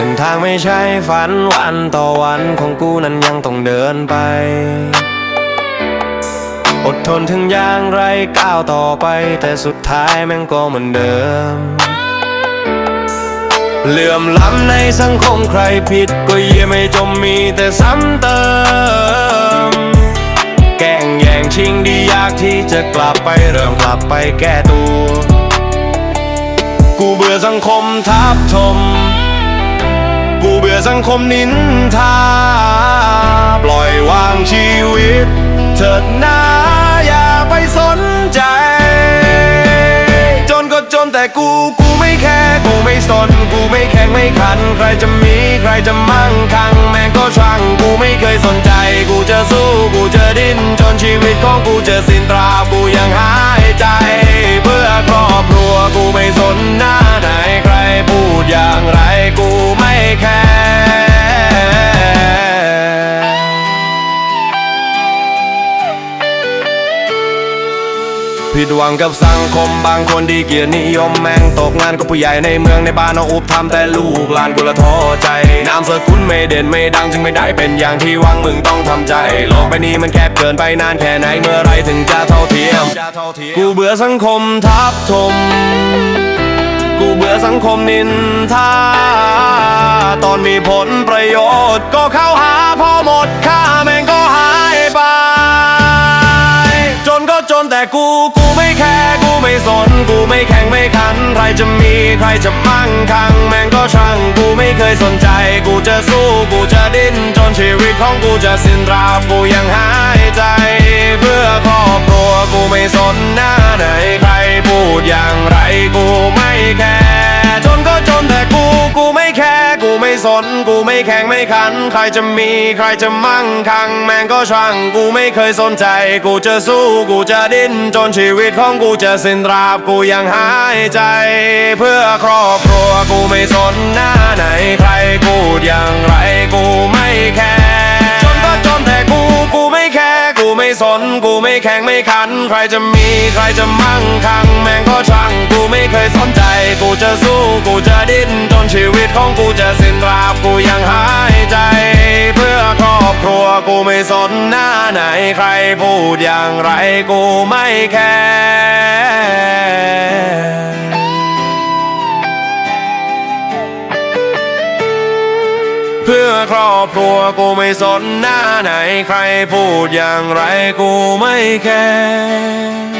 ส้นทางไม่ใช่ฝันวันต่อวันของกูนั้นยังต้องเดินไป อดทนถึงอย่างไรก้าวต่อไป แต่สุดท้ายแม่งก็เหมือนเดิม เหลื่อมล้ำในสังคมใครผิดก็เยี่ยไม่จมมีแต่ซ้ำเติม แกล้งแย่งชิงดียากที่จะกลับไปเริ่มกลับไปแก้ตัว กูเบื่อสังคมทับถม กูเบื่อสังคมนินทา ปล่อยวางชีวิต เถิดนาอย่าไปสนใจ จนก็จนแต่กูกูไม่แคร์กูไม่สน กูไม่แข่งไม่ขัน ใครจะมีใครจะมั่งคั่งแม่งก็ช่างกูไม่เคยสนใจ กูจะสู้กูจะดิ้นจนชีวิตของกูจะสิ้นตรา ผิดหวังกับสังคมบางคนดีเกียรตินิยมแม่งตกงานกับผู้ใหญ่ในเมืองในบ้านเอาอุบทำแต่ลูกหลานกูละท้อใจนามสกุลไม่เด่นไม่ดังจึงไม่ได้เป็นอย่างที่หวังมึงต้องทำใจโลกใบนี้มันแคบเกินไปนานแค่ไหนเมื่อไรถึงจะเท่าเทียมกูเบื่อสังคมทับถมกูเบื่อสังคมนินทาตอนมีผลประโยชน์ก็เข้าหาพอหมดค่า นแต่กูกูไม่แคร์กูไม่สน กูไม่แข่งไม่ขัน ใครจะมีใครจะมั่งคั่งแม่งก็ช่างกูไม่เคยสนใจ กูจะสู้กูจะดิ้นจนชีวิตของกูจะสิ้นราบกูยังหายใจ สนกูไม่แข่งไม่ขัน ใครจะมีใครจะมั่งคั่งแม่งก็ช่างกูไม่เคยสนใจ กูจะสู้กูจะดิ้นจนชีวิตของกูจะสิ้นราบกูยังหายใจ เพื่อครอบครัวกูไม่สนหน้าไหนใครพูดอย่างไรกู สนกูไม่แข่งไม่ขัน ใครจะมีใครจะมั่งคั่งแม่งก็ช่างกูไม่เคยสนใจ กูจะสู้กูจะดิ้นจนชีวิตของกูจะสิ้นราบกูยังหายใจ เพื่อครอบครัวกูไม่สนหน้าไหนใครพูดอย่างไรกูไม่แคร์ เพื่อครอบครัวกูไม่สนหน้าไหนใครพูดอย่างไรกูไม่แคร์